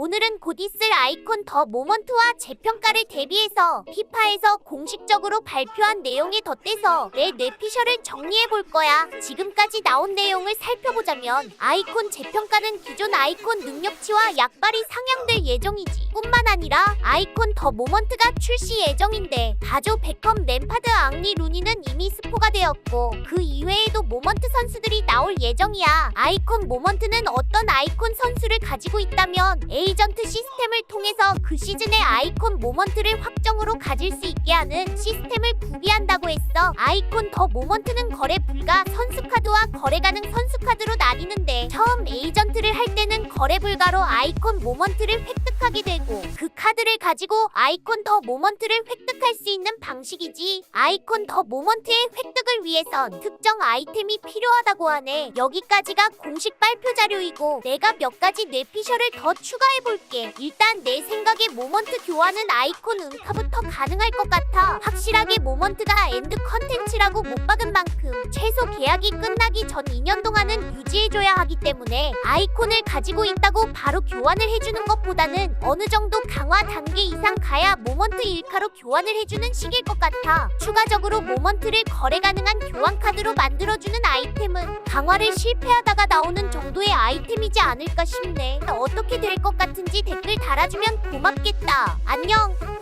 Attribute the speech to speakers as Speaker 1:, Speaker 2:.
Speaker 1: 오늘은 곧 있을 아이콘 더 모먼트와 재평가를 대비해서 피파에서 공식적으로 발표한 내용에 덧대서 내 뇌피셜을 정리해 볼 거야. 지금까지 나온 내용을 살펴보자면 아이콘 재평가는 기존 아이콘 능력치와 약발이 상향될 예정이지. 뿐만 아니라 아이콘 더 모먼트가 출시 예정인데 다조 베컴 램파드 앙리 루니는 이미 스포가 되었고 그 이외에도 모먼트 선수들이 나올 예정이야. 아이콘 모먼트는 어떤 아이콘 선수를 가지고 있다면 에이전트 시스템을 통해서 그 시즌의 아이콘 모먼트를 확정으로 가질 수 있게 하는 시스템을 구비한다고 했어. 아이콘 더 모먼트는 거래 불가 선수 카드와 거래 가능 선 거래 불가로 아이콘 모먼트를 획득하게 되고 그 카드를 가지고 아이콘 더 모먼트를 획득할 수 있는 방식이지. 아이콘 더 모먼트의 획득을 위해선 특정 아이템이 필요하다고 하네. 여기까지가 공식 발표 자료이고 내가 몇 가지 뇌피셜을 더 추가해 볼게. 일단 내 생각에 모먼트 교환은 아이콘 은카부터 가능할 것 같아. 확실하게 모먼트가 엔드 컨텐츠라고 못 박은 최소 계약이 끝나기 전 2년 동안은 유지해줘야 하기 때문에 아이콘을 가지고 있다고 바로 교환을 해주는 것보다는 어느 정도 강화 단계 이상 가야 모먼트 일카로 교환을 해주는 식일 것 같아. 추가적으로 모먼트를 거래 가능한 교환 카드로 만들어주는 아이템은 강화를 실패하다가 나오는 정도의 아이템이지 않을까 싶네. 어떻게 될 것 같은지 댓글 달아주면 고맙겠다. 안녕.